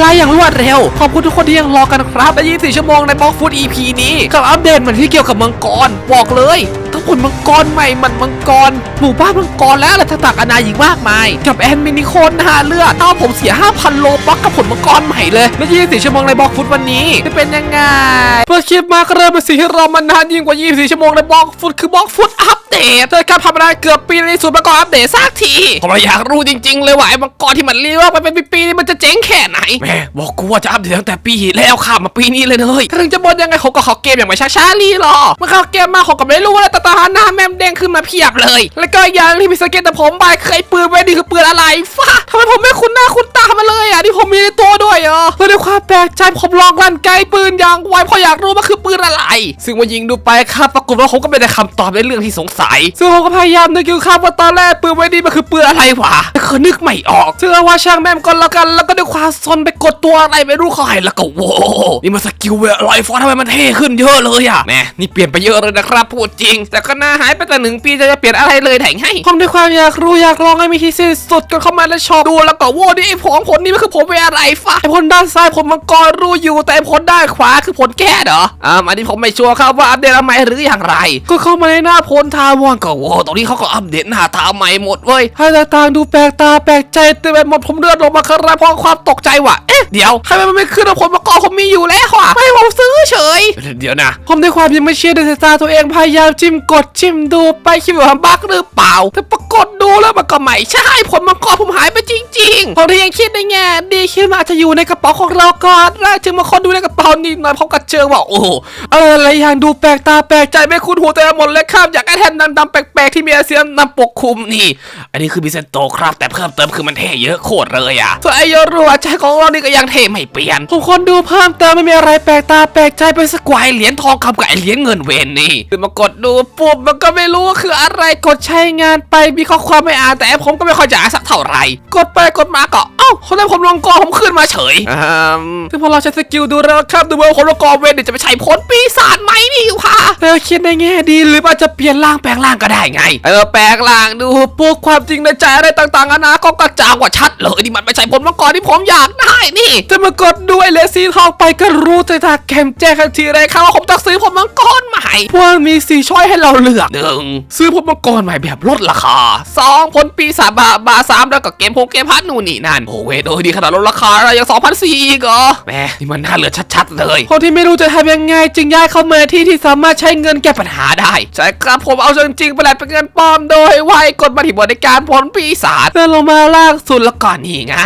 ไลท์อย่างรวดเร็ว ขอบคุณทุกคนที่ยังรอกันครับใน24ชั่วโมงในบล็อกฟุต EP นี้กับอัปเดตเหมือนที่เกี่ยวกับมังกรบอกเลย ทั้งผลมังกรใหม่หมันมังกร หมู่บ้านมังกรและอะไรต่างๆนานาอีกมากมาย กับแอนมินิโคนหาเลือดถ้าผมเสีย 5,000 โลบักกับผลมังกรใหม่เลยและ24ชั่วโมงในบล็อกฟุตวันนี้จะเป็นยังไงเปิดคลิปมากเริ่มเป็นสิ่งที่เรามันนานยิ่งกว่า 24 ชั่วโมงในบล็อกฟุตคือบล็อกฟุตอัปเดตโดยการทำงานเกือบปีในสุดมังกรอัปเดตสักทีผมเลยอยากรู้จริง ๆ เลยว่าไอ้มังกรที่มันเลี้ยงไปเป็นปีๆนี่มันจะเจ๊งแค่ไหนแม่บอกกูว่าจะอัปเดตตั้งแต่ปีแล้วข้ามาปีนี้เลยเลยถึงจะบนยังไงเขาก็เขาเกมอย่างไม่ช้าๆรีรอเมื่อเขาเกมมาเขาก็ไม่รู้ว่าแต่ตาหน้าแม่มแดงขึ้นมาเพียบเลย แล้วก็ย่างที่มีสเก็ตแต่ผมไปเคยปืนไว้นี่คือปืนอะไรฟ้าทำไมผมไม่คุ้นหน้าคุ้นตามาเลยอะที่ผมมีในตัวด้วยเหรอเพื่อด้วยความแปลกใจผมลองลั่นไกลปืนอย่างไวเพราะอยากรู้ว่าคือปืนอะไร ซึ่งว่ายิงดูไปครับปรากฏว่าผมก็ไม่ได้คำตอบในเรื่องที่สงสัย ซึ่งผมก็พยายามนึกอยู่ครับว่าตอนแรกปืนไว้นี่มันคือปืนอะไรวะแต่คือนึกไม่ออกซึ่งเอาว่าช่างแม่มก่อนแล้วกัน แล้วก็ด้วยความซนไปกดตัวอะไรไม่รู้เขาให้แล้วก็โว้นี่มันสกิลเวลลอยฟอนทำไมมันเท่ขึ้นเยอะเลยอะแหมนี่เปลี่ยนไปเยอะเลยนะครับพูดจริงแต่ก็น่าหายไปแต่หนึ่งปีจะจะเปลี่ยนอะไรเลยแถงให้ผมด้วยความอยากรู้อยากลองให้มีที่สิ้นสุดก็เข้ามาแล้วชอบดูแล้วก็โว้นี่ไอ้ผงผลนี่มันคือผมเป็นอะไรฟะไอ้ผลด้านซ้ายผมมังกรรู้อยู่แต่ไอ้ผลด้านขวาคือผลแก้เหรออ่าอันนี้ผมไม่ชัวร์ครับว่าอัปเดตอะไรหรืออย่างไร ก็เข้ามาในหน้าพลทาวอนก็โว้ตรงนี้เขาก็อัปเดตหน้าทาใหม่หมดเว้ยให้ต่างๆดูแปลกตาแปลกใจเต็มไปหมดผมเลือดลงมาครับเพราะความตกใจว่ะเอ๊ะเดี๋ยวทำไมมันไม่ขึ้นว่าผลมังกรผมมีอยู่แล้วอะไม่ให้ผมซื้อเฉย เดี๋ยวนะ ผมด้วยความยังไม่เชื่อในสายตาตัวเองพยายามจิ้มกดจิมดูไปคิดว่าบั๊กหรือเปล่า แต่ปรากฏดูแล้วมันก็ไม่ใช่ผลมังกรผมหายไปจริงๆผมที่ยังคิดในแง่ดีคิดว่าอาจจะอยู่ในกระเป๋าของเราก่อนแล้วจึงมาค้นดูในกระเป๋านิดหน่อยผมก็เจอว่าโอ้อะไรยอย่างดูแปลกตาแปลกใจไม่คุ้นหูแต่หมดเลยครับอยากไอ้แทนดำๆแปลกๆที่มีอาเซียนนำปกคลุมนี่ อันนี้คือบิเซนโตครับ แต่เพิ่มเติมคือมันเท่เยอะโคตรเลยอะส่วนไอโยรัวใจของเรานี่ก็ยังเท่ไม่เปลี่ยนผมคนดูเพิ่มเติมไม่มีอะไรแปลกตาแปลกใจไปสักกว่าไอ้เหรียญทองคำกับไอเหรียญเงินเวนนี่คือมากดดูปุ๊บมันก็ไม่รู้ว่าคืออะไรกดใช้งานไปมีข้อความไม่อ่านแต่ผมก็ไม่ค่อยจะอ่านสักเท่าไหร่ กดไปกดมาก็เอ้าคนนั้นผมลงกอผมขึ้นมาเฉยซึ่งพอเราใช้สกิลดูแล้วครับดูว่าคนลงกอเวนเนี่ยจะไปใช้พ้นปีศาจไหมนี่ค่ะแล้วคิดในแง่ดีหรือว่าจะเปลี่ยนร่างแปลงร่างก็ได้ไง เออแปลงร่างดูพวกความจริงในใจอะไรต่างๆนานาก็กระจ่างกว่าชัดเลยนี่มันไม่ใช่ผลมังกรที่ผมอยากได้นี่จะมากดด้วยเลสีทองไปก็รู้ใจตาแคมแจ้งทันทีเลยครับว่าผมต้องซื้อผลมังกรใหม่พวกมีสี่ช้อยให้เราเลือกหนึ่งซื้อผลมังกรใหม่แบบลดราคาสองผลปีศาจบาบาสามแล้วก็เกมโพเกมพัทนู่นนี่นั่นโอ้เวโดยดีขนาดลดราคาอะไรอย่างสองพันสี่อีกเหรอแหมนี่มันน่าเหลือชัดๆเลยคนที่ไม่รู้จะทำยังไงจึงย้ายเข้ามาที่ที่สามารถใช้เงินแก้ปัญหาได้ใช่ครับผมเอาจริงๆไปแลกเป็นเงินปลอมโดยไว้กดมาที่บริการผลปีศาจเดินลงมาล่างสุดแล้วก่อนนี่ไง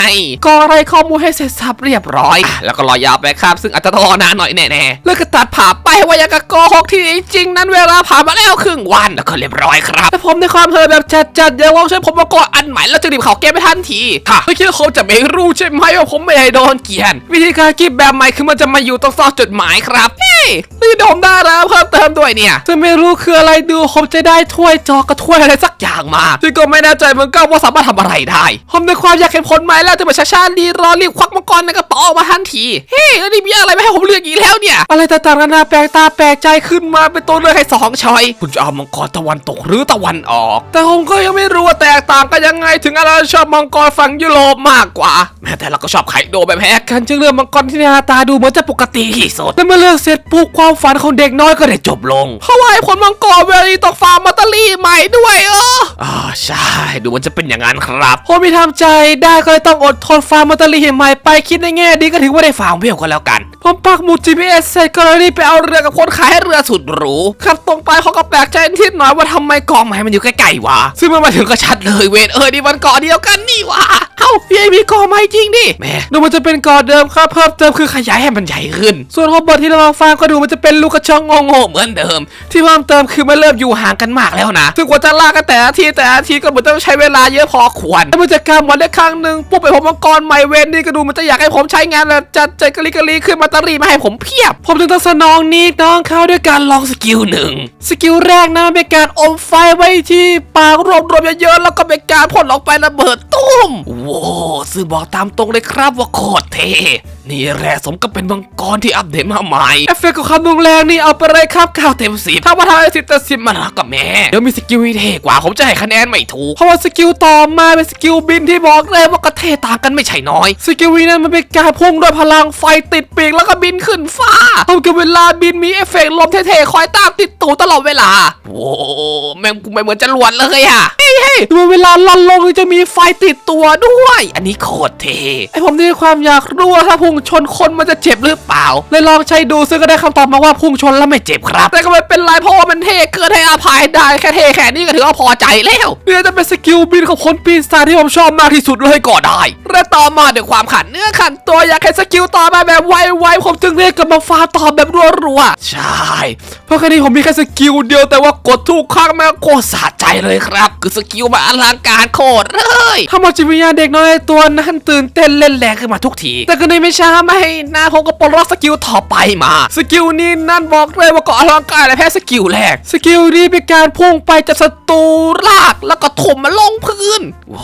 ก็อะไรข้อมูลให้เสร็จสับเรียบร้อยอแล้วก็รอยาวไปครับ ซึ่งอาจจะรอนานหน่อยแน่ๆแล้วก็ตัดผ่าไปว่ายังกะโกหกที่จริงนั้นเวลาผ่านมาแล้วครึ่งวันแล้วก็เรียบร้อยครับแต่ผมในความเพลแบบจัดๆยังลองใช้ผมมาก่อนอันใหม่แล้วจะรีบเขาเกมไปทันทีค่ะไม่คิดว่าเขาจะไม่รู้ใช่ไหมว่าผมไม่ได้โดนเกียน วิธีการคิดแบบใหม่คือมันจะมาอยู่ตรงซอกจดหมายครับเฮ้ยนี่โดมได้แล้วเพิ่มเติมด้วยเนี่ยจะไม่รู้คืออะไรดูผมจะได้ถ้วยจอกระถ้วยอะไรสักอย่างมาซึ่งก็ไม่แน่ใจเหมือนกันว่าสามารถทำอะไรได้ ผมในความอยากเห็นผลไหมแล้วจะมาช้าชาดีรอรีบควักมังกรในกระ เป๋าออกมาทันที เฮ้ยแล้วนี่มีอะไรไม่ให้ผมเลือกอีกแล้วเนี่ย อะไรต่างๆนานาแปลกตาแปลกใจขึ้นมาเป็นตัวเลือกให้สองชอย คุณจะเอามังกรตะวันตกหรือตะวันออก แต่ผมก็ยังไม่รู้ว่าแตกต่างกันยังไง ถึงอะไรชอบมังกรฝั่งยุโรปมากกว่า แม้แต่เราก็ชอบไข่โดแบบแพ้กันจึงเลือกมังกรที่หน้าตาดูเหมือนจะปกติที่สุดแต่เมื่อเลือกเสร็จปุ๊บความฝันของเด็กน้อยก็ได้จบลงเพราะว่าไอ้ผลมังกรเวลีตกฟาร์มมัตเตอรี่ใหม่ด้วยเอออ่าใช่ ดูมันจะเป็นอย่างนั้นครับผมไม่ทำใจได้ก็เลยต้องอดทนฟาร์มมัตเตอรี่ใหม่ไปคิดในแง่ดีก็ถือว่าได้ฟาร์มเวลก็แล้วกัน ผมปักหมุด GPS เสร็จก็เลยรีบไปเอาเรือกับคนขายให้เรือสุดหรูขับตรงไปเขาก็แปลกใจนิดหน่อยว่าทำไมกองไม้มันอยู่ใกล้ๆวะ ซึ่งเมื่อมาถึงก็ชัดเลยเวนเออนี่มันเกาะเดียวกันนี่วะเอ้าพี่มีกองไม้จริงดิแม่ดูมันจะเป็นกาะเดิมครับเพิ่มเติมคือขยายให้มันใหญ่ขึ้น ส่วนฮอบอทที่เรามาฟังก็ดูมันจะเป็นลูกกระชองโง่ๆเหมือนเดิม ที่เพิ่มเติมคือมันเริ่มอยู่ห่างกันมากแล้วนะซึ่งกว่าจะลากกันแต่ทีแต่ทีก็เหมือนต้องใช้เวลาเยอะพอควรแล้วมันจะกำวันได้ครั้งหนึ่งปุ๊บไปผมมังกรใหม่เวนนี่ก็ดูมันจะอยากให้ผมใช้งานแล้วจัดใจกะลิกะลีขึ้นมาตารีมาให้ผมเพียบ ผมจึงต้องสนองนี้น้องเขาด้วยการลองสกิลหนึ่งสกิลแรกนะเป็นการอมไฟไว้ที่ปากรวบรวมเยอะๆแล้วก็เป็นการพ่นออกไประเบิดตุ้มว้าวซึ่งบอกตามตรงเลยครับว่าโคตรเท่นี่แหละสมกับเป็นมังกรที่อัปเดตมาใหม่เอฟเฟกต์ของคำนุงแรงนี่เอาไปเลยครับ9เต็มสิบถ้าว่าทำให้สิบเต็มสิบมันรักกับแม่เดี๋ยวมีสกิลที่เท่กว่าผมจะให้คะแนนไม่ถูกเพราะว่าสกิลต่อมาเป็นสกิลบินที่บอกเลยว่ากระเทต่างกันไม่ใช่น้อย สกิลนี้นั้นมันเป็นกกาพุ่งด้วยพลังไฟติดปีกแล้วก็บินขึ้นฟ้าทำกับเวลาบินมีเอฟเฟกต์ลมเท่ๆคอยตามติดตูตลอดเวลา โอ้แม่งกูไม่เหมือนจรวดเลยอะเฮ้ยเฮ้ยเวลาลันลงจะมีไฟติดตัวด้วย อันนี้โคตรเท่ไอผมนี่ความอยากรู้ว่าถ้าพุ่งชนคนมันจะเจ็บหรือเปล่าเลยลองใช้ดูซึ่งก็ได้คำตอบมาว่าพุ่งชนแล้วไม่เจ็บครับ แต่ก็ไม่เป็นไรเพราะว่ามันเท่เกินให้อภัยได้แค่เท่แค่นี้ก็ถือว่าพอใจแล้วเนี่ยจะเป็นสกิลบินของคนปีศาจที่ผมชอบมากที่สุดเลยก็ได้และต่อมาด้วยความขันเนื้อขันตัวอยากให้สกิลต่อมาแบบไวๆผมจึงเรียกกลับมาฟาต่อแบบรัวๆ ใช่ เพราะแค่นี้ผมมีแค่สกิลเดียวแต่ว่ากดทุกครั้งแม่โคตรสะใจเลยครับ คือสกิลมาอลังการโคตรเลยทำเอาจิตวิญญาณเด็กน้อยตัวนั้นตื่นเต้นเล่นแรงขึ้นมาทุกที แต่ก็ในไม่ช้าไม่นะผมก็ปลดล็อกสกิลต่อไปมา สกิลนี้นั่นบอกเลยว่าก็อลังการและแพ้สกิลแรก สกิลนี้เป็นการพุ่งไปจับศัตรูลากแล้วก็ถมมันลงพื้น โอ้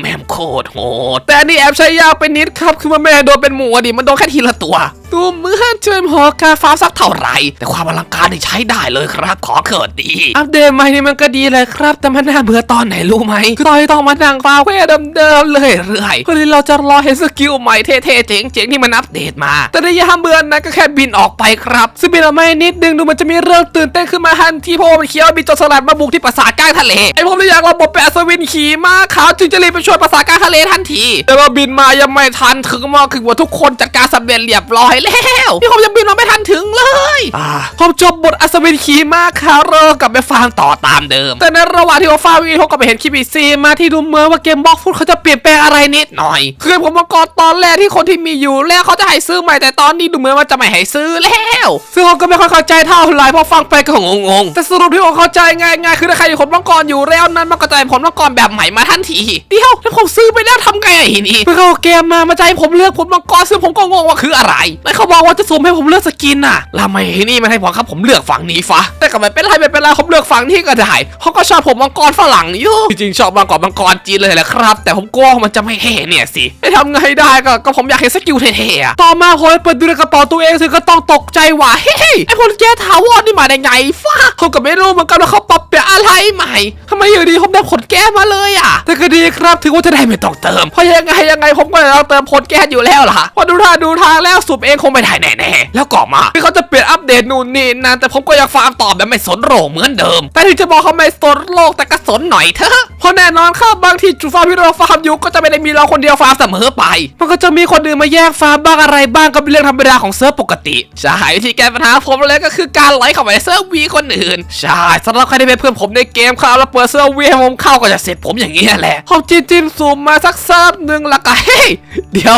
แม่โคตรโหด แต่นี่แอบใช้ยากไปนิดครับคือมันไม่โดนเป็นหมูอะดิมันโดนแค่ทีละตัว ตัวมือเชิญหอกาฟ้าสักเท่าไหร่ แต่ความอลังการนี่ใช้ได้เลยครับ ขอเกิดดี อัปเดตใหม่นี่มันก็ดีเลยครับ แต่มันน่าเบื่อตอนไหนรู้ไหมคือตอนที่ต้องมานั่งฟ้าเวเดิมๆเลยเรื่อยเพื่อที่เราจะรอเห็นสกิลใหม่เท่ๆเจ๋งๆที่มันอัปเดตมา แต่ในยามเบื่อนั้นก็แค่บินออกไปครับซึ่งบินออกมานิดนึงดูมันจะมีเรื่องตื่นเต้นขึ้นมาทันทีเพราะว่ามันเขียวบินจนสลัดมาบุกที่ปราสาทกลางทะเลไอผมเลยอยากระบบเป็นอัศวินขี่ม้าขาวจึงจะรีบไปช่วยปราสาทกลางทะเลทันทีแต่ว่าบินมายังไม่ทันถึงมอคือว่าทุกคนจัดการสำเร็จเรียบร้อยแล้วพี่ผมยังบินมาไม่ทันถึงเลยผมจบบทอัศวินขี่ม้าขาวเริ่มกลับไปฟังต่อตามเดิม แต่ในระหว่างที่ผมฟังวีผมก็ไปเห็นคลิปอีซีมาที่ดูเหมือนว่าเกมบล็อกฟุตเขาจะเปลี่ยนแปลงอะไรนิดหน่อย คือผมมาก่อนตอนแรกที่คนที่มีอยู่แล้วเขาจะให้ซื้อใหม่แต่ตอนนี้ดูเหมือนว่าจะไม่ให้ซื้อแล้ว ซึ่งผมก็ไม่ค่อยเข้าใจเท่าไหร่เพราะฟังไปก็งงๆแต่สรุปที่ผมเข้าใจง่ายๆคือถ้าใครมีผลมังกรอยู่แล้วนั้นมันก็จะให้ผลมังกรแบบใหม่มาทันทีเดี๋ยวถ้าผมซื้อไปแล้วทำไงอะทีนี้เมื่อเขาเอาเกมมามาจะให้ผมเลือกผลมังกรซึ่งผมก็งงว่าคืออะไรแล้วเขาบอกว่าจะสุ่มให้ผมเลือกสกินน่ะแล้วทำไมที่นี่มันให้ผมครับผมเลือกฝั่งนี้ฟะแต่ก็ไม่เป็นไรไม่เป็นไรผมเลือกฝั่งนี้ก็ได้เขาก็ชอบผมมังกรฝรั่งอยู่จริงๆชอบมากกว่ามังกรจีนเลยแหละครับ แต่ผมกลัวมันจะไม่เท่เนี่ยสิจะทำไงได้ก็ก็ผมอยากเห็นสกิลเท่ๆอะต่อมาผมไปเปิดดูในกระเป๋าตัวเองซึ่งก็ต้องตกใจว่าเฮ้ยไอพลแก้ถาวรนี่มาได้ไงฟ้าเขาก็ไม่รู้เหมือนกันว่าเขาปรับเปลี่ยนอะไรใหม่ทำไมอยู่ดีผมได้ผลแก้มาเลยอะ แต่ก็ดีครับถือว่าจะได้ไม่ต้องเติมเพราะยังไงยังไงผมก็ต้องเติมผลแก้อยู่แล้วล่ะพอดูท่าดูทางแล้วสูบเองคงไม่ได้แน่ๆแล้วก็มาที่เขาจะเปลี่ยนอัปเดตนู่นนี่นั่นแต่ผมก็อยากฟาร์มต่อแบบไม่สนโลกเหมือนเดิม แต่ถึงจะบอกเขาไม่สนโลกแต่ก็สนหน่อยเถอะเพราะแน่นอนครับบางทีจุดฟาร์มที่เราฟาร์มอยู่ก็จะไม่ได้มีเราคนเดียวฟาร์มเสมอไป มันก็จะมีคนอื่นมาแยกฟาร์มบ้างอะไรบ้างก็เป็นเรื่องธรรมดาของเซิร์ฟปกติใช่วิธีแก้ปัญหาผมเลยก็คือการไหลเข้าไปเซิร์ฟวีคนอื่นใช่สำหรับใครที่เป็นเพื่อนผมในเกมครับแล้วเปิดเซิร์ฟวีให้ผมเข้าก็จะเสร็จผมอย่างนี้ยแหละผมจิ้มจิ้มซูมมาสักเซิร์ฟหนึ่งละก็เฮ้ยเดี๋ยว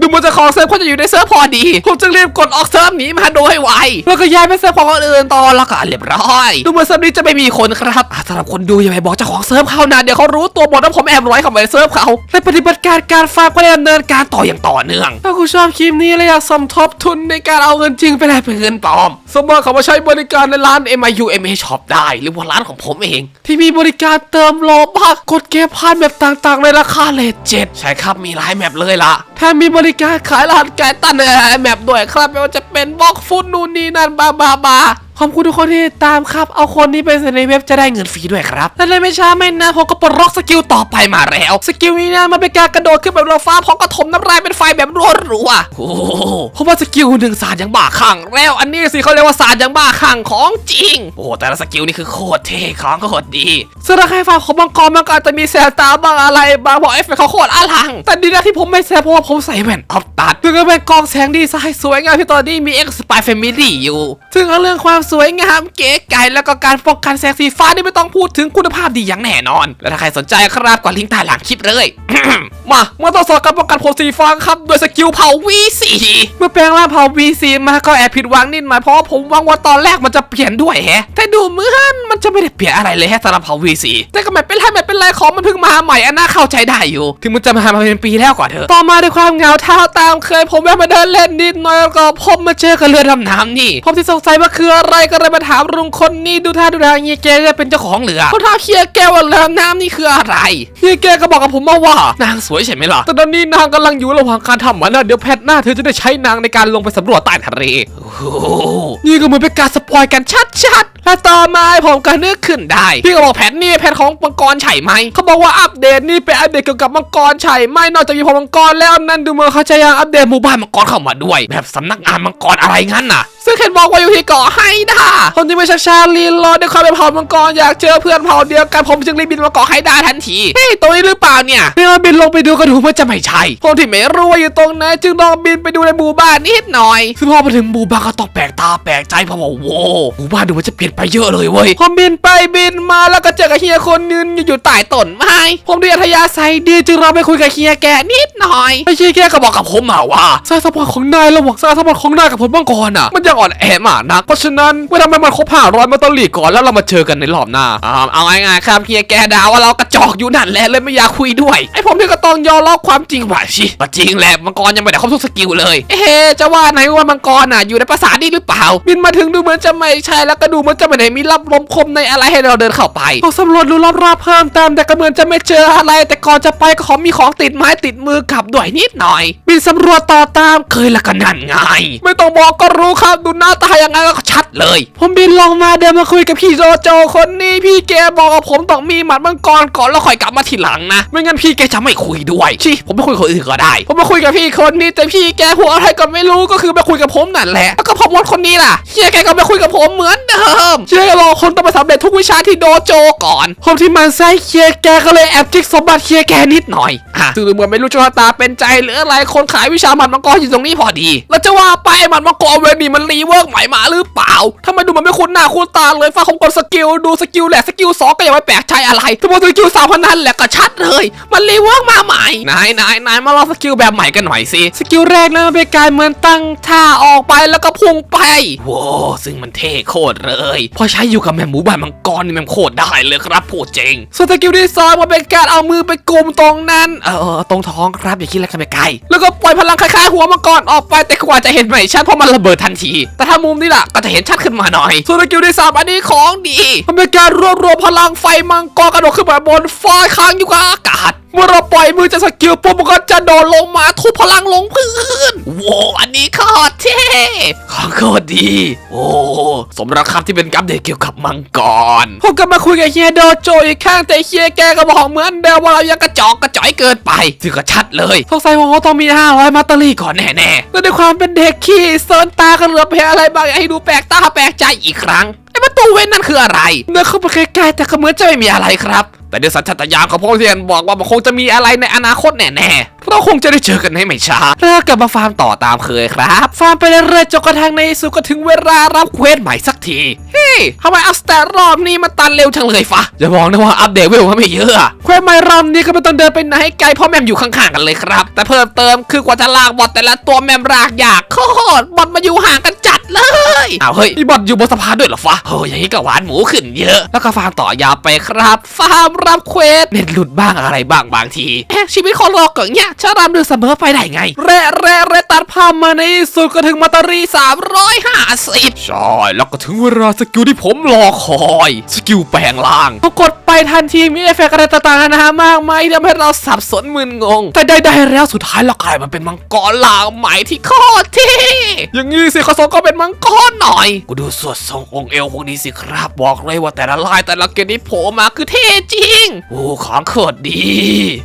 ดูเหมันจะของเซิร์ฟเขาจะอยู่ในเซิร์ฟพอดี ผมจึงรีบกดออกเซิร์ฟหนีมาดูให้ไว แล้วก็ย้ายไปเซิร์ฟของคนอื่นต่อแล้วก็เรียบร้อย ดูเหมือนเซิร์ฟนี้จะไม่มีคนครับอะสำหรับคนดูอย่าไปบอกเจ้าของเซิร์ฟเขานะเดี๋ยวเขารู้ตัวหมดว่าผมแอบร้อยเข้าไปในเซิร์ฟเขาและปฏิบัติการการฟาร์มก็ได้ดำเนินการต่ออย่างต่อเนื่อง ถ้าคุณชอบคลิปนี้และอยากสมทบทุนในการเอาเงินจริงไปแลกเป็นเงินปลอม สมมติเขามาใช้บริการในร้าน MIU MA Shop ได้ หรือว่าร้านของผมเอง ที่มีบริการเติมโลบักกดเกมพานแบบต่างๆ ในราคาเลทเจ็ดใช่ครับมีหลายแมปเลยล่ะแถมมีบริการขายรหัสแกนตันในแมปด้วยครับไม่ว่าจะเป็นบล็อกฟุตนู่นนี่นั่นบาบาบาขอบคุณทุกคนที่ติดตามครับ เอาคนนี้ไปใส่ในเว็บจะได้เงินฟรีด้วยครับ และเลยไม่ช้าไม่นานผมก็ปลดล็อกสกิลต่อไปมาแล้ว สกิลนี้นะมันเป็นการกระโดดขึ้นแบบเราฟ้าพร้อมกระถมน้ำลายเป็นไฟแบบรัวๆโอ้เพราะว่าสกิลหนึ่งสารยังบ้าคลั่งแล้ว อันนี้สิเขาเรียกว่าสารยังบ้าคลั่งของจริง โอ้แต่ละสกิลนี่คือโคตรเท่ของโคตรดีส่วนราคาไฟของมังกรมันก็อาจจะมีแสบตาบางอะไรบางเพราะเอฟเฟกต์เขาโคตรอลัง แต่ดีนะที่ผมไม่แสบเพราะว่าผมใส่แว่นออฟตัดถึงจะเป็นกองแสงดีไซน์สวยงามที่ตอนนี้มี X Spy Family อยู่ซึ่งเรื่องความสวยงามเก๋ไก่แล้วก็การป้องกันแสงสีฟ้านี่ไม่ต้องพูดถึงคุณภาพดีอย่างแน่นอน และถ้าใครสนใจครับกดลิงก์ใต้หลังคลิปเลย มาเมื่อทดสอบการป้องกันผมสีฟ้าครับด้วยสกิลเผา V4 เมื่อแปลงร่างเผา V4 มาก็แอบผิดหวังนิดหน่อยเพราะผมหวังว่าตอนแรกมันจะเปลี่ยนด้วยแฮะแต่ดูเหมือนมันจะไม่ได้เปลี่ยนอะไรเลยแฮะสำหรับเผา V4 แต่ก็ไม่เป็นไรไม่เป็นไรของมันเพิ่งมาใหม่อันน่าเข้าใจได้อยู่ ถึงมันจะมามาเป็นปีแล้วกว่าเถอะต่อมาด้วยความเหงาเท้าตามเคย ผมแวะมาเดินเล่นนิดหน่อยแล้วก็พบมาเจอกับเรือดำน้ำนี่ ผมที่สงสัยว่าคืออะไรก็เลยมาถามลุงคนนี้ดูท่าดูทางเงี้ยแกจะเป็นเจ้าของเรือเขาถามเคลียร์แกว่าเรือดำน้ำนี่คืออะไรเฮียแกก็บอกกับผมมาว่านางสวยใช่ไหมล่ะ แต่ตอนนี้นางกำลังอยู่ระหว่างการทำมันนะเดี๋ยวแพทหน้าเธอจะได้ใช้นางในการลงไปสำรวจใต้ทะเลโอ้โหนี่ก็เหมือนเป็นการสปอยกันชัดๆ และต่อมาผมก็นึกขึ้นได้ พี่ก็บอกแพทนี่แพทของมังกรไฉไหมเขาบอกว่าอัปเดตนี่เป็นอัปเดตเกี่ยวกับมังกรไฉไหมนอกจากมีพอมังกรแล้วนั่นดูเหมือนเขาจะยังอัปเดตหมู่บ้านมังกรเข้ามาด้วย แบบสำนักงานมังกรอะไรงั้นน่ะซึ่งเห็นบอกว่าอยู่ที่เกาะไฮด้าผมจึงไปชักชาลีรอด้วยความเป็นเผ่ามังกรอยากเจอเพื่อนเผ่าเดียวกันผมจึงรีบบินมาเกาะไฮด้าทันทีเฮ้ยตรงนี้หรือเปล่าเนี่ยเมื่อบินลงไปดูก็ดูว่าจะไม่ใช่ผมที่ไม่รู้ว่าอยู่ตรงไหนจึงลองบินไปดูในหมู่บ้านนิดหน่อยซึ่งพอไปถึงหมู่บ้านก็ต้องแปลกตาแปลกใจเพราะว่าโว้หมู่บ้านดูมันจะเปลี่ยนไปเยอะเลยเว้ยผมบินไปบินมาแล้วก็เจอกับเฮียคนนึงอยู่ใต้ต้นไม้ผมด้วยอัธยาศัยดีจึงเราไปคุยกับเฮียแกนิดหน่อยไอ้เฮียแกก็บอกกับผมมาว่าสายสัมพันธ์ของนายระหว่างสายสัมพันธ์ของนายกับผมมังกรอะมันยังอ่อนแอมากนักเพราะฉะนั้นเมื่อทำให้มันครบห้าร้อยมาต้องหลีกก่อนแล้วเรามาเจอกันในรอบหน้าอ่าเอาง่ายๆครับเฮียแกด่าว่าเรากระจอกอยู่นั่นแหละเลยไม่อยากคุยด้วยไอ้ผมนี่ก็ต้องยอมรับความจริงว่าชิก็จริงแหละมังกรยังไม่ได้ครบทุกสกิลเลยเอ๊ะจะว่าไหนว่ามังกรอะอยู่ในภาษานี้หรือเปล่า บินมาถึงดูเหมือนจะไม่ใช่แล้วก็ดูเหมือนจะไม่ได้มีรับลมคมในอะไรให้เราเดินเข้าไปต้องสำรวจดูรอบๆเพิ่มเติมแต่ก็เหมือนจะไม่เจออะไร แต่ก่อนจะไปก็ขอมีของติดไม้ติดมือกลับด้วยนิดหน่อย บินสำรวจต่อตามเคยละกันนั่นไงไม่ต้องบอกก็รู้ครับดูหน้าตายังไงก็ชัดเลย ผมบินลงมาเดินมาคุยกับพี่โจโจคนนี้พี่แกบอกกับผมต้องมีหมัดมังกรก่อนแล้วค่อยกลับมาทีหลังนะ ไม่งั้นพี่แกจะไม่คุยด้วยชิผมไม่คุยกับคนอื่นก็ได้ ผมมาคุยกับพี่คนนี้แต่พี่แกหัวอะไรก็ไม่รู้ก็คือมาคุยกับผมนั่นแหละแล้วก็พอมดคนนี้ล่ะเฮียแกก็มาคุยกับผมเหมือนเดิมเฮียแกบอคนต้องไปสำเร็จทุกวิชาที่โดโจก่อนผมที่มันไส้เฮียแกก็เลยแอบจิกสมบัติเฮียแกนิดหน่อยอะซึ่งดูเหมือนไม่รู้ชะตาเป็นใจหรืออะไรคนขายวิชาหมัดมังกรอยู่ตรงนี้พอดีแล้วจะว่าไปหมัดมังกรเวนี่มันรีเวิร์กใหม่มาหรือเปล่าทำไมดูมันไม่คุ้นหน้าคุ้นตาเลยฟ้าคงกดสกิลดูสกิลแหละสกิลสองก็ยังไม่แปลกใจอะไรทั้งหมดสกิลสามพันนั้นแหละก็ชัดเลย มันรีเวิร์กมาใหม่นายนายนายมาลองสกิลแบบใหม่กันหน่อยสิสกิลแรกนะเป็นการเหมือนตั้งท่าออกไปแล้วก็พุ่งไปว้าวซึ่งมันเท่โคตรเลยพอใช้อยู่กับแมมหมูบ้านมังกรนี่แมมโคตรได้เลยครับพูดจริงส่วนสกิลที่สองมันเป็นการเอามือไปกลุ่มตรงนั้นเออเออตรงท้องครับอย่าคิดอะไรกันไปไกลแล้วก็ปล่อยพลังคล้ายๆหัวมังกรออกไปแต่กว่าจะเห็นไม่ชัดเพราะมันระเบิดทันที แต่ถ้ามุมนี้ล่ะก็จะเห็นชัดขึ้นมาหน่อย ส่วนสกิลที่สามอันนี้ของดีมันเป็นการรวบรวมพลังไฟมังกรกระโดดขึ้นมาบนฟ้าค้างอยู่กับอากาศ เมื่อเราปล่อยมือจากสกิลปุ๊บมันก็จะโดดลงมาทุบพลังลงพื้นโว้อันนี้โคตรเท่ของโคตรดี โอ้สมราคาที่เป็นกัปเดตเกี่ยวกับมังกรผมก็มาคุยกับเฮียโดโจอีกข้างแต่เฮียแกก็บอกเหมือนเดิมว่าเรายังกระจอกกระจอยเกินไปซึ่งก็ชัดเลยสงสัยว่าเขาต้องมี500มาตอรี่ก่อนแน่ๆแล้วด้วยความเป็นเด็กขี้เซินตากันเหลือไปอะไรบางอย่างให้ดูแปลกตาแปลกใจอีกครั้งไอ้ประตูเว้นนั่นคืออะไรเดินเข้าไปใกล้ๆแต่ก็เหมือนจะไม่มีอะไรครับ แต่เดี๋ยวสัญชาตญาณของพ่อเรียนบอกว่ามันคงจะมีอะไรในอนาคตแน่ๆ เราคงจะได้เจอกันในไม่ช้าแล้วกลับมาฟาร์มต่อตามเคยครับ ฟาร์มไปเรื่อยๆจนกระทั่งในสุดก็ถึงเวลารับเควสใหม่สักทีเฮ้ยทำไมอัพสแตทรอบนี้มันตันเร็วจังเลยฟะอย่าบอกนะว่าอัปเดตเวลมาไม่เยอะเควสใหม่รอบนี้ก็ไม่ต้องเดินไปไหนไกลเพราะแมมอยู่ข้างๆกันเลยครับ แต่เพิ่มเติมคือกว่าจะลากบอทแต่ละตัวแมมรากยากโคตรบอทมาอยู่ห่างกันจัดเลยอ้าวเฮ้ยมีบอทอยู่บนสะพานด้วยเหรอฟะเฮ้ยอย่างนี้ก็หวานหมูขึ้นเยอะ แล้วก็ฟาร์มต่อยาวไปครับ ฟาร์มรับเควสเน็ตหลุดบ้างอะไรบ้างบางทีเอ๊ะชีวิตคนรอก่อนเนี่ยชารามดูเสมอไปได้ไง แร่แร่แร่ตัดภาพมาในที่สุดก็ถึงมาตารี350ใช่ แล้วก็ถึงเวลาสกิลที่ผมรอคอย สกิลแปลงล่างพอกดไป ทันทีมีเอฟเฟกต์อะไรต่างๆนานะมากมายที่ทำให้เราสับสนมึนงง แต่ได้ๆแล้วสุดท้ายเรากลายมาเป็นมังกรลางใหม่ที่โคตรเท่อย่างนี้สิขาสองก็เป็นมังกรหน่อย กูดูสวดทรงองค์เอวพวกนี้สิครับบอกเลยว่าแต่ละลายแต่ละเกณฑ์ที่โผล่มาคือเท่จริงโอ้ของโคตรดี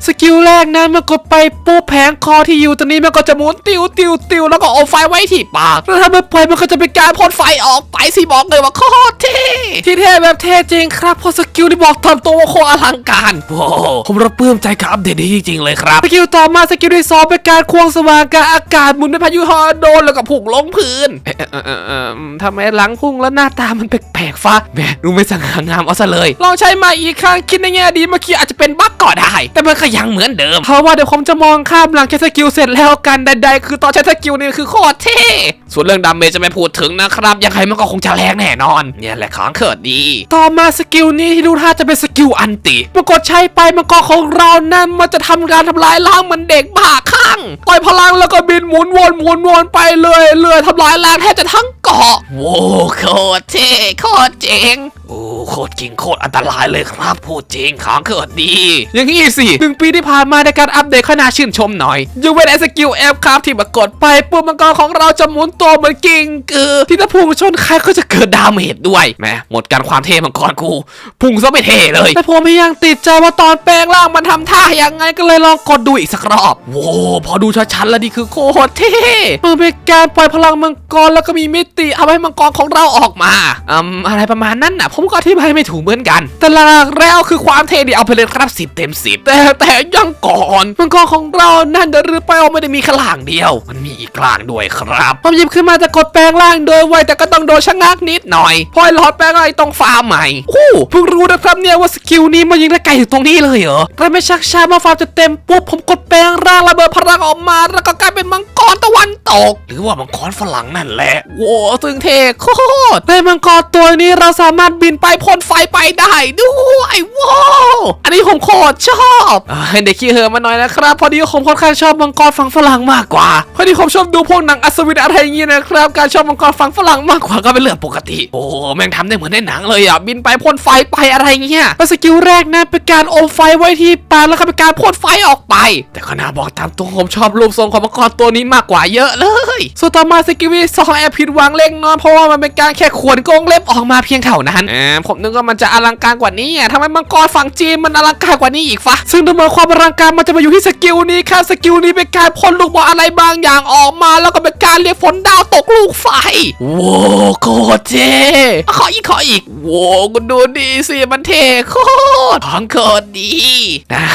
สกิลแรกนั้นมันกดไปปุ๊บแผงคอที่อยู่ตรงนี้มันก็จะหมุนติวติวติวแล้วก็เอาไฟไว้ที่ปากแล้วถ้ามันปล่อยมันก็จะเป็นการพ่นไฟออกไปสิบอกเลยว่าโคตรเท่ที่เท่แบบเท่จริงครับพราะสกิลที่บอกทำตัวว่าโคอลังการโอ้โหผมระปลื้มใจกับอัปเดตนี้จริงๆเลยครับสกิลต่อมาสกิลที่สองเป็นการควงสว่างกับอากาศหมุนเป็นพายุฮอร์โดนแล้วก็พุ่งลงพื้นเอ๊ะเออเออเออทำไมหลังพุ่งแล้วหน้าตามันแปลกๆฟ้าแหมดูไม่สง่างามเอาซะเลยลองใช้มาอีกครั้งคิดในแง่ดีเมื่อกี้อาจจะเป็นบั๊กก็ได้ แต่มันก็ยังเหมือนเดิมเพราะว่าเดี๋ยวผมจะมองข้ามหลังใช้สกิลเสร็จแล้วกันใดๆ คือตอนใช้สกิลนี่คือโคตรเท่ส่วนเรื่องดาเมจจะไม่พูดถึงนะครับยังไงมันก็คงจะแรงแน่นอนเนี่ยแหละของเขิดดี ต่อมาสกิลนี้ที่ดูท่าจะเป็นสกิลอันติปรากฏใช้ไปมันก็ของเรานั่นมันจะทำการทำลายล้างมันเด็กบ้าคลั่งต่อยพลังแล้วก็บินหมุนวนหมุนวนไปเลยเลยทำลายล้างแทบจะทั้งเกาะโว้โคตรเท่โคตรเจ๋ง โอ้โคตรจริงโคตรอันตรายเลยครับพูดจริงของเกิดดี อย่างนี้สิหนึ่งปีที่ผ่านมาในการอัปเดตขนาชื่นชมหน่อยยกเว้นไอสกิลแอปครับที่มากดไปปุ่มมังกรของเราจะหมุนตัวเหมือนกิ่งกือ ที่ถ้าพุ่งชนใครก็จะเกิดดาเมจด้วยแหมหมดการความเท่มังกรกู พุ่งซะไม่เท่เลย แต่ผมยังติดใจว่าตอนแปลงร่างมันทำท่ายังไงก็เลยลองกดดูอีกสักรอบโว้พอดูชัดๆแล้วนี่คือโคตรเท่มันเป็นการปล่อยพลังมังกรแล้วก็มีมิติเอาให้มังกรของเราออกมาอืมอะไรประมาณนั้นน่ะผมมก็อธิบายไม่ถูกเหมือนกัน แต่หลักแล้วคือความเท่ดีเอาไปเลยครับสิบเต็มสิบแต่แต่ยังก่อนมังกรของเรานั่นเดรือไปเอาไม่ได้มีแค่ล่างเดียว มันมีอีกล่างด้วยครับผมหยิบขึ้นมาจะกดแปลงร่างโดยไวแต่ก็ต้องโดนชะงักนิดหน่อยพอไอ้หลอดแปลงร่างต้องฟาใหม่โอ้เพิ่งรู้นะครับเนี่ยว่าสกิลนี้มันยิงได้ไกลถึงตรงนี้เลยเหรอแต่ไม่ชักช้ามาฟาจะเต็มปุ๊บผมกดแปลงร่างระเบิดพลังออกมา แล้วก็กลายเป็นมังกรตะวันตก หรือว่ามังกรฝรั่งนั่นแหละโว้ซึ่งเท่โคตรในมังกรตัวนี้เราสามารถบินไปพ่นไฟไปได้ด้วยว้าวอันนี้ผมโคตรชอบเอ้ยเด็กขี้เหอมาหน่อยนะครับ พอดีผมค่อนข้างชอบมังกรฝั่งฝรั่งมากกว่า พอดีผมชอบดูพวกหนังอัศวินอะไรอย่างงี้นะครับ การชอบมังกรฝั่งฝรั่งมากกว่าก็เป็นเรื่องปกติ โอ้แม่งทำได้เหมือนในหนังเลยอะบินไปพ่นไฟไปอะไรเงี้ยแล้วสกิลแรกนะเป็นการโอมไฟไว้ที่ปากแล้วก็เป็นการพ่นไฟออกไป แต่ก็น่าบอกตามตรงผมชอบรูปทรงของมังกรตัวนี้มากกว่าเยอะเลยส่วนต่อมาสกิลที่สองแอบผิดหวังเล็กน้อยเพราะว่ามันเป็นการแค่ขวนกงเล็บออกมาเพียงเท่านั้นผมนึกว่ามันจะอลังการกว่านี้อะทำไมมังกรฝั่งจีนมันอลังการกว่านี้อีกฟะซึ่งดูเหมือนความอลังการมันจะมาอยู่ที่สกิลนี้ครับสกิลนี้เป็นการพ่นลูกบอลอะไรบางอย่างออกมา แล้วก็เป็นการเรียกฝนดาวตกลูกไฟโว้โคตรเท่ขออีกขออีกโว้ก็ดูดีสิมันเท่โคตรของโคตรดีนะ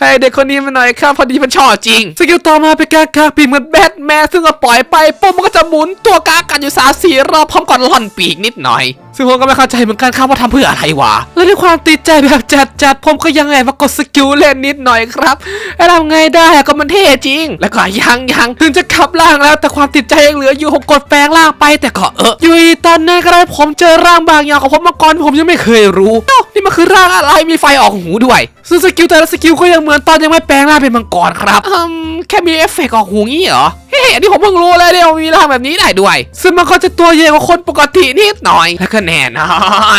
ให้เด็กคนนี้มาหน่อยครับพอดีมันชอบจริง สกิลต่อมาเป็นการกางปีกเหมือนแบทแมนซึ่งก็ปล่อยไปปุ๊บมันก็จะหมุนตัวกากันอยู่สามสี่รอบพร้อมกับล่อนปีกนิดหน่อย ซึ่งผมก็ไม่เข้าใจเหมือนกันครับว่าทำเพื่ออะไรวะ และด้วยความติดใจแบบจัดๆผมก็ยังไงมากดสกิลเล่นนิดหน่อยครับไอ้ทำไงได้ก็มันเท่จริง แล้วก็ยังยังถึงจะขับล่างแล้ว แต่ความติดใจยังเหลืออยู่ผมกดแปลงร่างไปแต่ก็เอออยู่ตอนนั้นก็ได้ผมเจอร่างบางอย่างของผมมาก่อนผมยังไม่เคยรู้เอ้นี่มันคือร่างอะไรมีไฟออกหูด้วยซึ่งสกิลแต่ละสกิลก็ยังเหมือนตอนยังไม่แปลงร่างเป็นมังกรครับอืมแค่มีเอฟเฟกต์ออกหูงี้เหรอ ฮ้ยอันนี้ผมเพิ่งรู้เลยเนี่ยว่ามีร่างแบบนี้ได้ด้วย ซึ่งมันก็จะตัวใหญ่กว่าคนปกตินิดหน่อย แล้วก็แน่นอ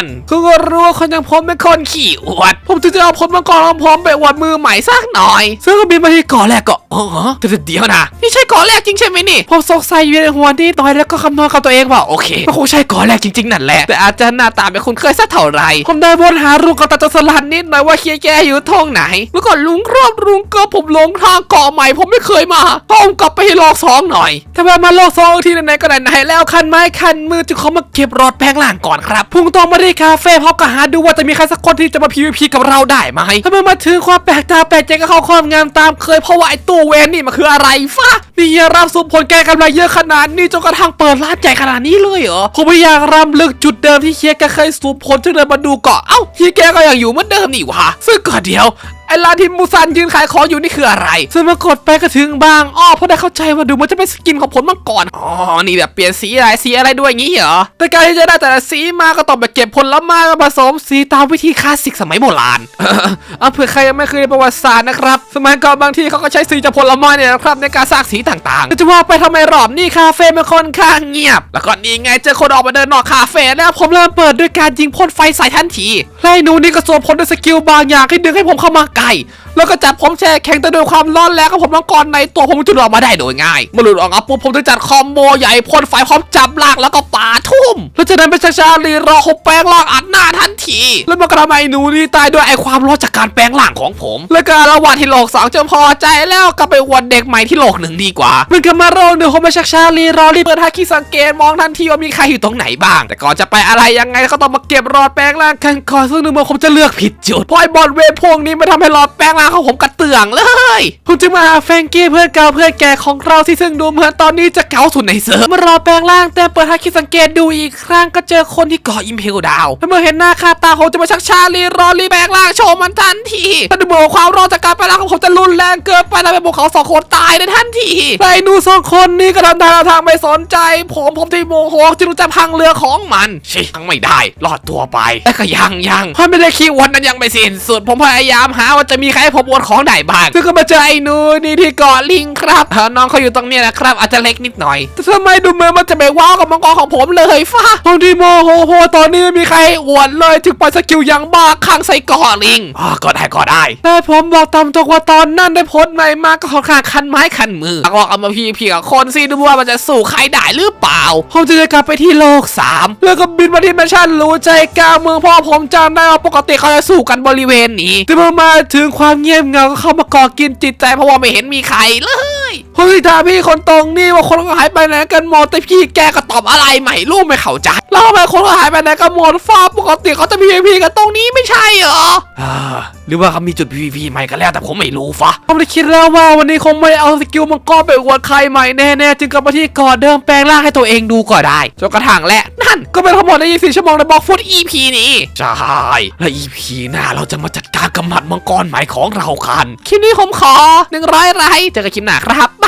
นคุณก็รู้ว่าคนอย่างผมเป็นคนขี้อวด ผมจึงจะเอาผลมังกรของผมไปอวดมือใหม่สักหน่อย ซึ่งก็บินมาที่เกาะแรกก็เออแต่เดี๋ยวนะ นี่ใช่เกาะแรกจริงใช่ไหมนี่ ผมสงสัยอยู่ในหัวนิดหน่อยแล้วก็คำนวณกับตัวเองว่าโอเคมันคงใช่เกาะแรกจริงๆนั่นแหละ แต่อาจจะหน้าตาไม่คุ้นเคยสักเท่าไหร่ผมได้วนหารูกับตาจนสลัดนิดหน่อยว่าเฮียแกอยู่ท้องไหน แล้วก็ลุงครอบลุงก็ผมหลงทางเกาะใหม่ ผมไม่เคยมาต้องกลับไปให้โลกสองหน่อย แต่ว่ามาโลกสองทีไหนๆก็ไหนๆแล้วคันไม้คันมือจึงเขามาเก็บรอดแปลงล่างก่อนครับ พุ่งตรงมาที่คาเฟ่พร้อมกับหาดูว่าจะมีใครสักคนที่จะมา PVP กับเราได้ไหมถ้ามันมาถึงความแปลกตาแปลกใจก็เข้าความงามตามเคยเพราะว่าไอ้ตู้เวนนี่มันคืออะไรฟะนี่รับสุผลแกกำไรเยอะขนาดนี้จนกระทั่งเปิดร้านใหญ่ขนาดนี้เลยเหรอผมไม่อยากรำลึกจุดเดิมที่เฮียแกเคยสูบผลจึงเดินมาดูเกาะเอ้าเฮียแกก็ยังอยู่เหมือนเดิมนี่หวะซึ่งก่อนเดียว ไอ้ร้านที่มูซันยืนขายของอยู่นี่คืออะไรซึ่งมากดไปก็ถึงบางอ้อเพราะได้เข้าใจว่าดูมันจะเป็นสกินของผลมังกรอ๋อนี่แบบเปลี่ยนสีอะไรสีอะไรด้วยงี้เหรอแต่การที่จะได้แต่ละสีมาก็ต้องไปเก็บผลไม้มาผสมสีตามวิธีคลาสสิกสมัยโบราณเอาเผื่อใครยังไม่เคยเรียนประวัติศาสตร์นะครับสมัยก่อนบางทีเขาก็ใช้สีจากผลไม้เนี่ยนะครับในการสร้างสีต่างๆแต่จะว่าไปทำไมรอบนี่คาเฟ่มันค่อนข้างเงียบ แล้วก็นี่ไงเจอคนออกมาเดินนอกคาเฟ่แล้วผมเริ่มเปิดด้วยการยิงพ่นไฟใส่ทันทีไล่หนูนี่ก็สวมผลด้วยสกิลบางอย่างให้ดึงให้ผมเข้ามาใกล้ แล้วก็จับผมแช่แข็งแต่ด้วยความร้อนแรงก็ผมมังกรในตัวผมจะหลุดออกมาได้โดยง่ายเมื่อหลุดออกมาปุ๊บผมจะจัดคอมโบใหญ่พ่นไฟพร้อมจับลากแล้วก็ป่าทุ่ม แล้วจากนั้นเป็นชาชาลีรอเขาแปลงร่างอัดหน้าทันที แล้วมันก็ทำให้หนูนี่ตายด้วยไอความร้อนจากการแปลงร่างของผม แล้วก็ระหว่างที่โลอกสองจะพอใจแล้วก็ไปอวนเด็กใหม่ที่โลกหนึ่งดีกว่ามันก็มาโรหนึ่งผมมาชักชาลีรอรีเปิดฮาคิสังเกตมองทันทีว่ามีใครอยู่ตรงไหนบ้าง แต่ก่อนจะไปอะไรยังไงก็ต้องมาเก็บรอดแปลงร่างกันก่อนซึ่งหนึ่งเมื่อผมจะเลือกผิดจุดพอ้บอลเวทพวกนี้มาทำใหรอแปลงร่างของผมกระเตื่องเลยผมจึงมาหาแฟงกี้เพื่อนเก่าเพื่อนแก่ของเราที่ซึ่งดูเหมือนตอนนี้จะเก่าสุดในเซิร์ฟมารอแปลงร่างแต่เปิดฮาคิสังเกตดูอีกครั้งก็เจอคนที่กาะอิมเพลดาวเมื่อเห็นหน้าค่าตาผมจะมาชักชาลีรอรีแปลงร่างโชว์มันทันทีแต่ดูเหมือนความร้อนจากการแปลงร่างของผมจะรุนแรงเกินไปแล้วเป็นพวกเขาสองคนตายในทันทีไอ้นูสองคนนี้ก็ทำท่าทางไม่สนใจ ผมผมที่โมโหจึงจะพังเรือของมันชิพังไม่ได้รอดตัวไปแต่ก็ยังยังเพราะไม่ได้ขี้วันนั้นยังไม่สิ้นสุดผมพยายามหาจะมีใครให้ผมอวดของได้บ้างซึ่งก็มาเจอไอ้หนูนี่ที่เกาะลิงครับเออน้องเขาอยู่ตรงเนี้ยนะครับ อาจจะเล็กนิดหน่อยแต่ทำไมดูเหมือนมันจะไม่ว้าวกับมังกรของผมเลยฟ้าบางทีโมโหเพราะว่าตอนนี้ไม่มีใครอวดเลยถึงปล่อยสกิลอย่างบ้าข้างใส่เกาะลิงอ๋อก็ได้ก็ได้แต่ผมบอกตามตรงว่าตอนนั้นได้โพสต์ใหม่มาก็ค่อนข้างคันไม้คันมือลองเอามาพีพีกับคนสิดูว่ามันจะสู้ใครได้หรือเปล่าผมจะกลับไปที่โลก 3 แล้วก็บินมาที่แมนชั่นรู้ใจกลางเมืองเพราะผมจำได้ว่าปกติเขาจะสู้กันบริเวณนี้แต่เมื่อมาถึงความเงียบเงาก็เข้ามาก่อกินจิตใจเพราะว่าไม่เห็นมีใครเลย เลยถามพี่คนตรงนี่ว่าคนก็หายไปไหนกันหมดแต่พี่แกก็ตอบอะไรใหม่รู้ไม่เข้าใจแล้วทำไมคนก็หายไปไหนกันหมดฟ้าปกติเขาจะพีพีกันตรงนี้ไม่ใช่เหรออ่าหรือว่าเขามีจุด PVP ใหม่กันแล้วแต่ผมไม่รู้ฟะผมเลยคิดแล้วว่าวันนี้คงไม่เอาสกิลมังกรไปอวดใครใหม่แน่ๆจึงกลับมาที่เก่อนเดิมแปลงร่างให้ตัวเองดูก็ได้จนกระทั่งและนั่นก็เป็นทั้งหมดใน24ชั่วโมงในบล็อกฟุต EP นี้ใช่และ EP หน้าเราจะมาจัดการกับหมัดมังกรใหม่ของเรากันคลิปนี้ผมขอ100ไลค์เจอกันคลิปหน้าครับบ ไป